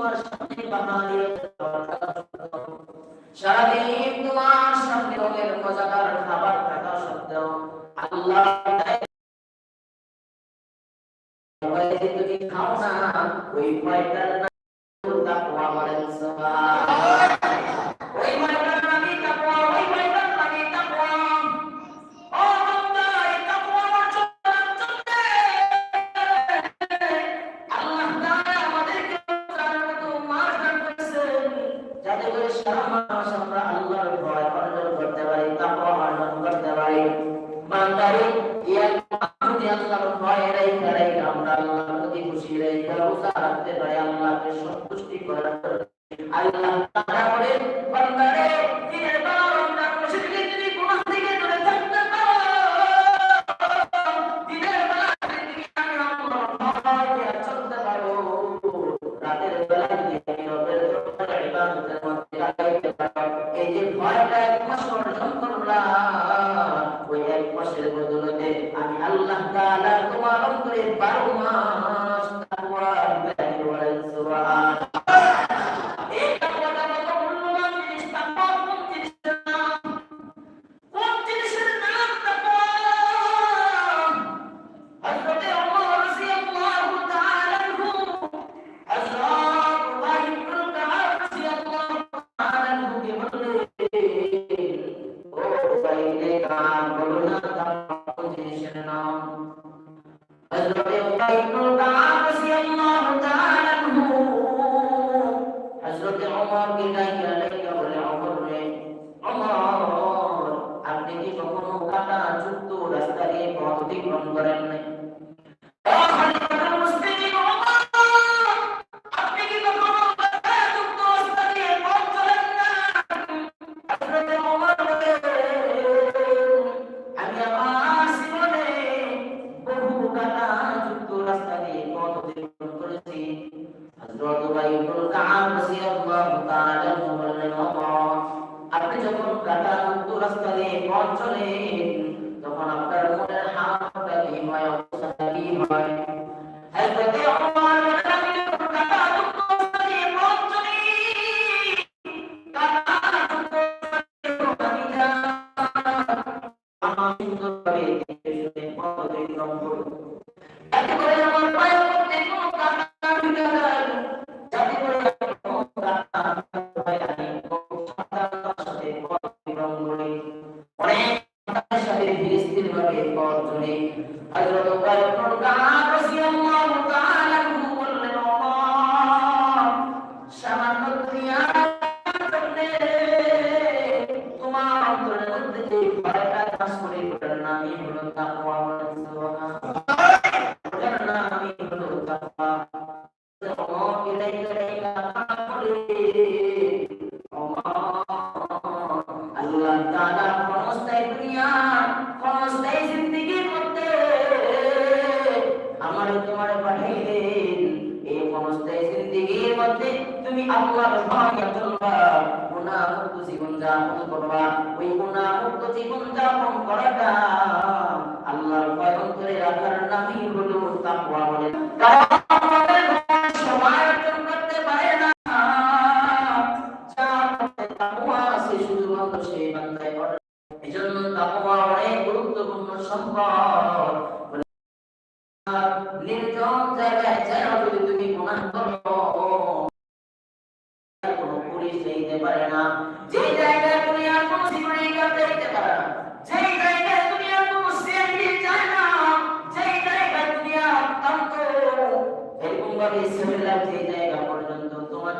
lugar, লড়াই লড়াই আমরা আল্লাহর প্রতি খুশি রে রোজা রাখতে পারি আল্লাহকে সন্তুষ্টি করার আল্লাহ তাআলা বলেন, বান্দারে দিনের বেলা আমারে তোমারে পাঠাই দেন। এই সমস্ত জিন্দিগির মধ্যে তুমি আল্লাহর ভয় চলবা গুনাহ মুক্ত জীবন যাপন করবা। ওই গুনাহ মুক্ত জীবন যাপন করাটা আল্লাহর ভয় অন্তরে রাখার নামই হলো তাকওয়া বলে।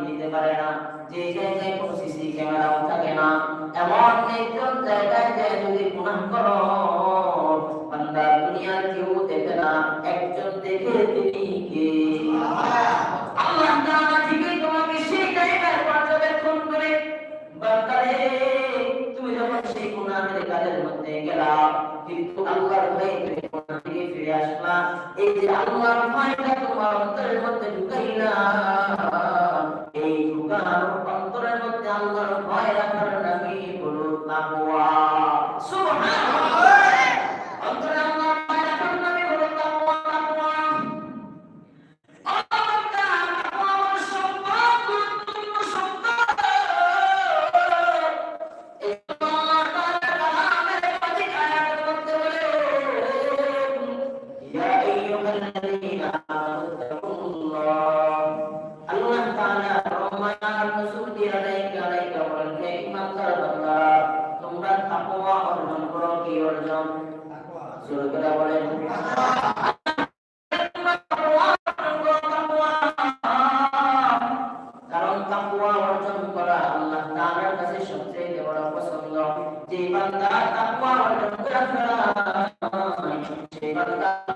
দিতে পারে না। যে জায়গায় কোনো সিসি ক্যামেরাও থাকে না। এমন একজন জায়গায় যে যদি গুনাহ করো Thank you.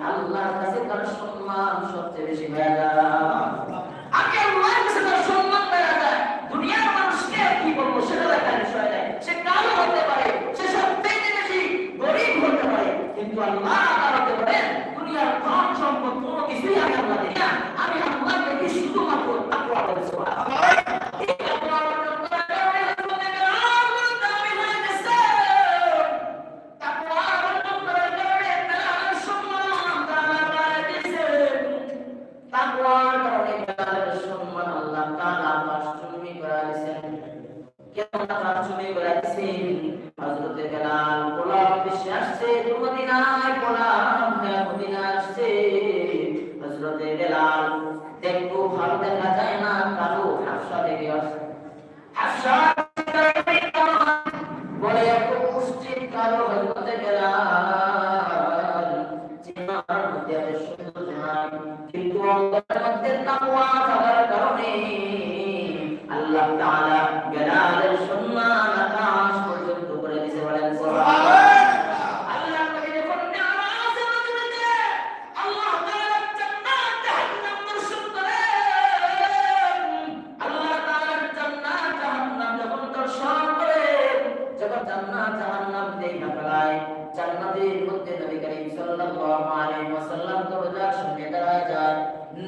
আল্লাহর কাছে তার সম্মান সবচেয়ে বেশি। আগে আল্লাহর কাছে তার Hafsa deniyor. Hafsa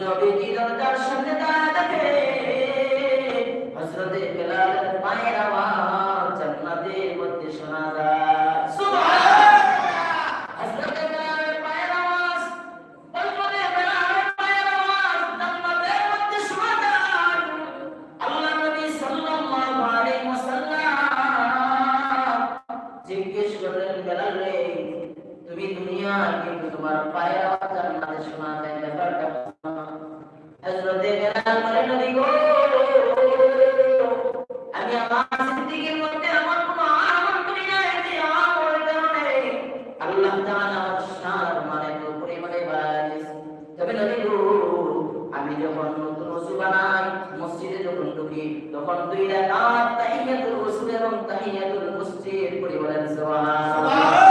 নবীজি দরজার সামনে আল্লাহ তাআলা শান মানে পরিমাণে বাড়িস তবে নবী আমি যখন নতুন ওযু বানাই, মসজিদে যখন ঢুকি, তখন দুই রাকাত তাহিয়াতুল ওযু এবং তাহিয়াতুল মসজিদ পড়ি বলেন সুবহানাল্লাহ।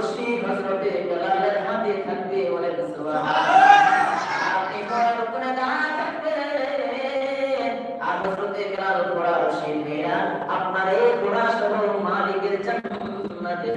মুর্শিদ হযরতে জালালের হাতে থাকবে বলে সুবহানাল্লাহ আপনি কোন কোন দান থাকবেন আর হযরতে জালাল ঘোড়া রশি আপনার এই ঘোড়া সহ মালিকের জান্নাতে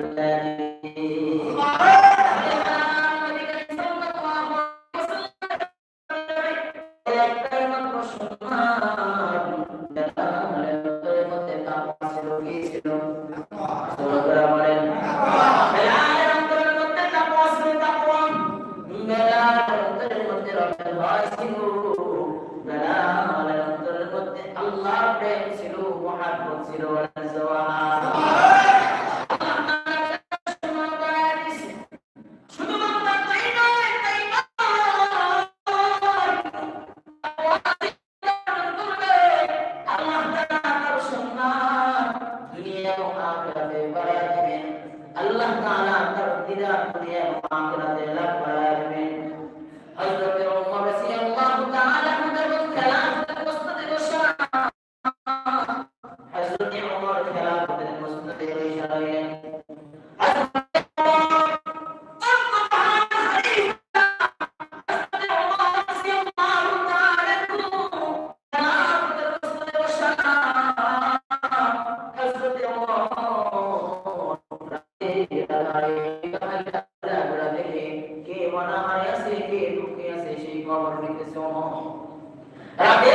দেখে কে মনে কে দুঃখে আছে সেই খবর নিতেছে রাতে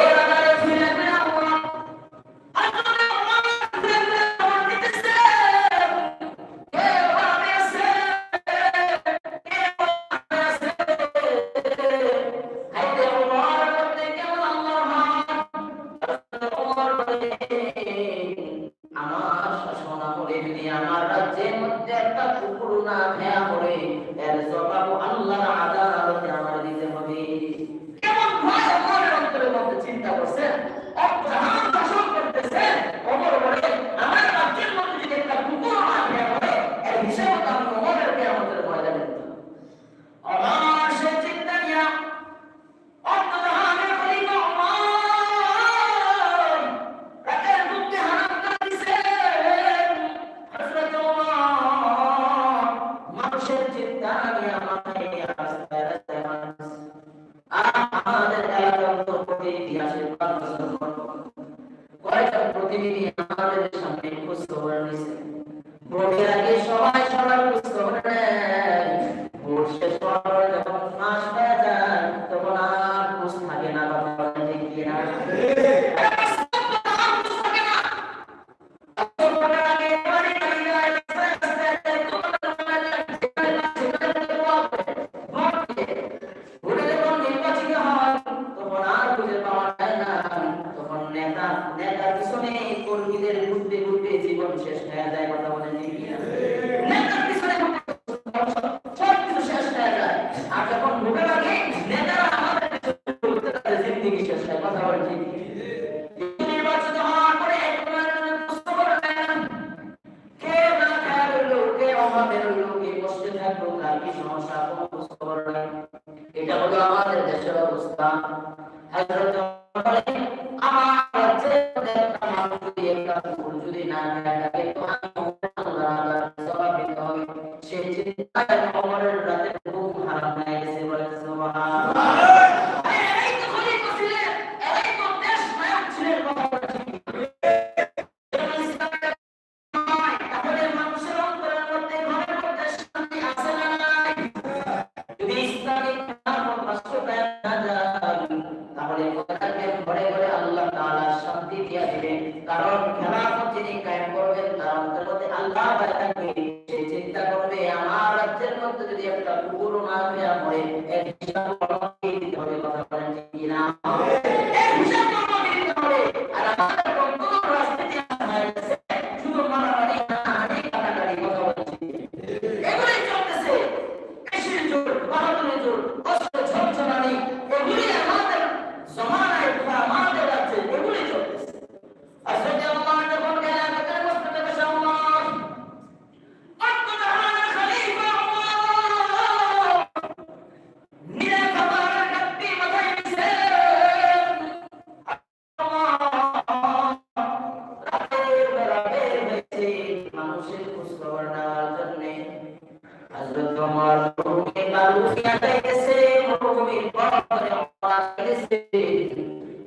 Amém. এটা হলো আমাদের দেশের অবস্থা। হযরত মধ্যে যদি একটা কুকুর না হইয়া পড়ে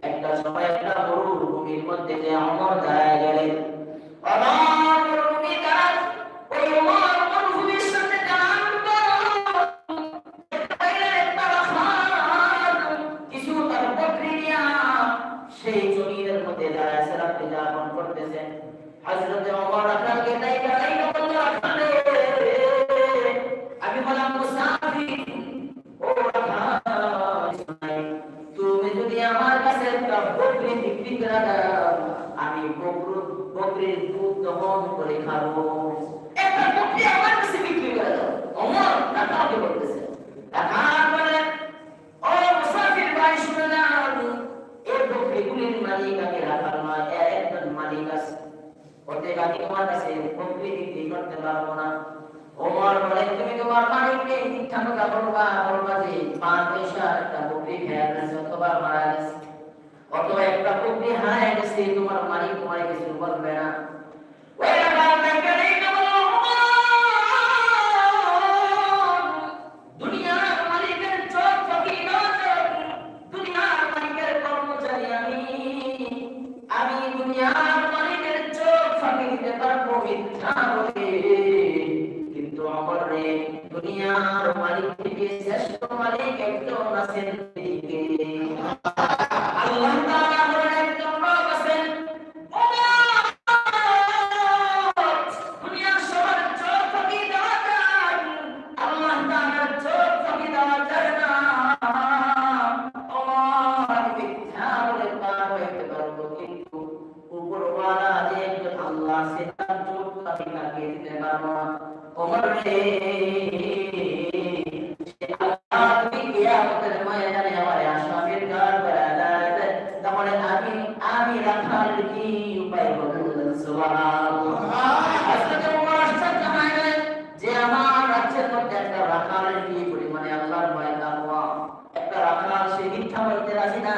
একটা সময় একটা মরুভূমির মধ্যে যে আল্লাহর বকরি বিক্রি করা আমি বকরু বকরির দুধ দহন করে খাব। একটা বকরি আমার কাছে বিক্রি করে দাও। অমর, টাকা কি বলতেছে। টাকা ও মুসাফির ভাই, শুনে এই বকরিগুলির মালিক আমি রাখার নয় এর একজন মালিক আছে। অতএব আমি তোমার কাছে বকরি বিক্রি করতে পারব না। ওমর বলে, তুমি তোমার মালিককে ঠিকঠাক করবা বলবা যে পাঁচ পয়সা একটা বকরি খেয়ে গেছে মারা গেছে। অথবা একটা বকরি হারায় গেছে তোমার মালিক তোমার কিছু বলবে না ওই আবার ব্যাংকে রেখে বলো, "ওমর, দুনিয়ার মালিকের চোখ ফকির নজর, দুনিয়ার মালিকের কর্মচারী আমি। আমি দুনিয়ার মালিকের চোখ ফাঁকি দিতে পারব মিথ্যা বলে। কিন্তু আমার রে দুনিয়ার মালিক থেকে শ্রেষ্ঠ মালিক একজন আছেন। ওমর সে রাখাল সে না।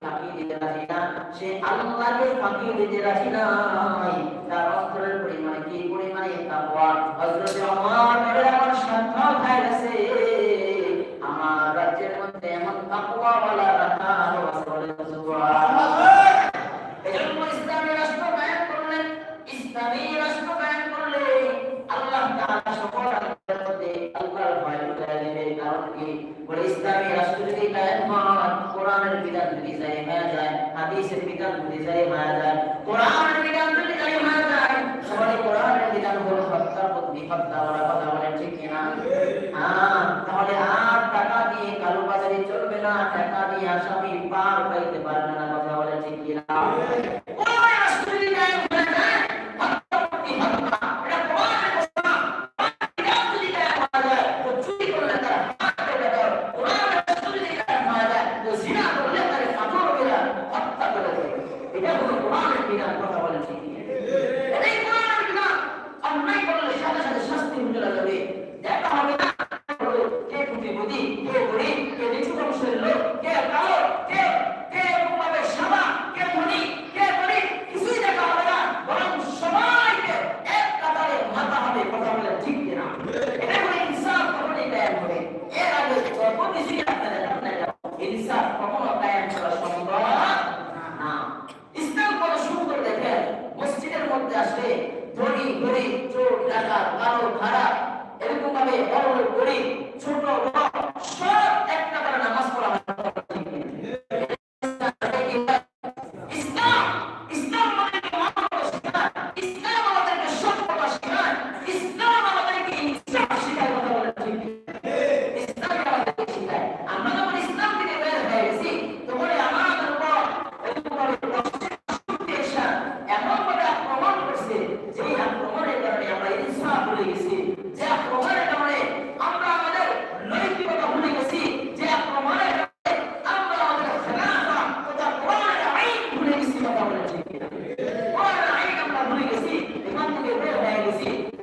ফাঁকি দিতে না। সে আল্লাহকে ফাঁকি দিতে রাজি নাই 우리 솔로 mwanamke leo haelezee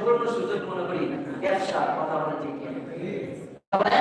সুবর্ণ সুযোগ মনে করি। ব্যবসা কথা বলে ঠিক